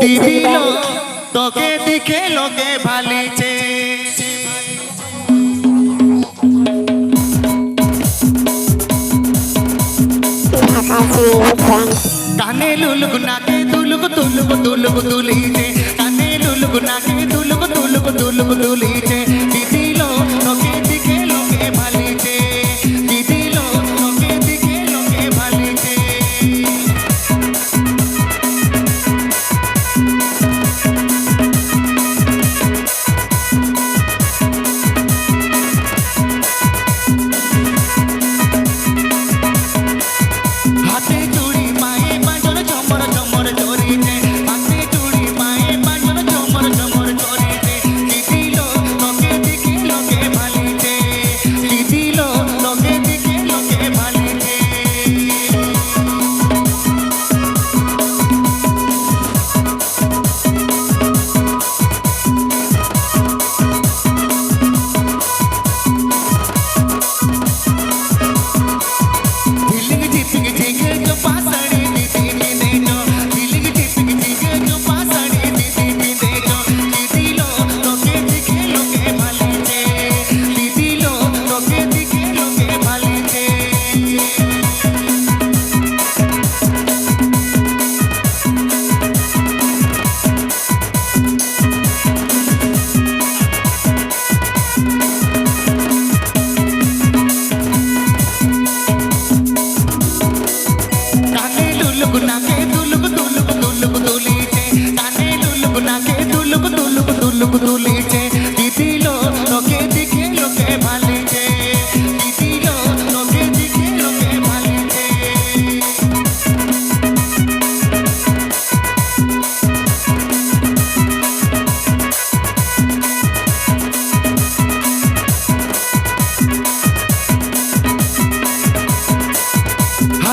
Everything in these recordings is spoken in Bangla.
দিদি তোকে দেখে লোকে ভালিছে। কানে লুলুক নাকে তুলুক তুলুক তুলুক তুলিছে কানে লুলুক নাকে তুলুক তুলুক তুলুক তুলি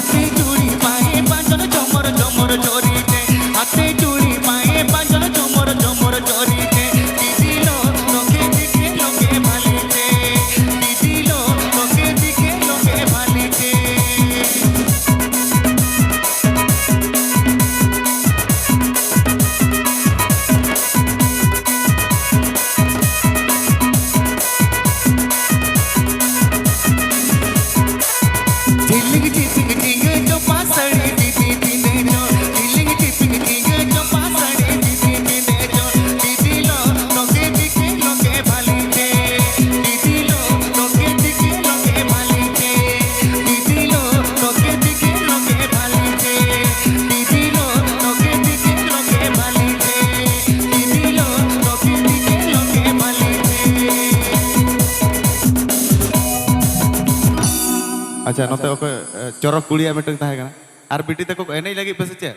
see ᱟᱪᱪᱷᱟ ᱱᱚᱛᱮ ᱚᱠᱚᱭ ᱪᱚᱨᱚᱠ ᱠᱩᱲᱤᱭᱟᱜ ᱢᱤᱫᱴᱟᱝ ᱛᱟᱦᱮᱸ ᱠᱟᱱᱟ ᱟᱨ ᱵᱤᱴᱤ ᱛᱟᱠᱚ ᱮᱱᱮᱡ ᱞᱟᱹᱜᱤᱫ ᱯᱮ ᱥᱮ ᱪᱮᱫ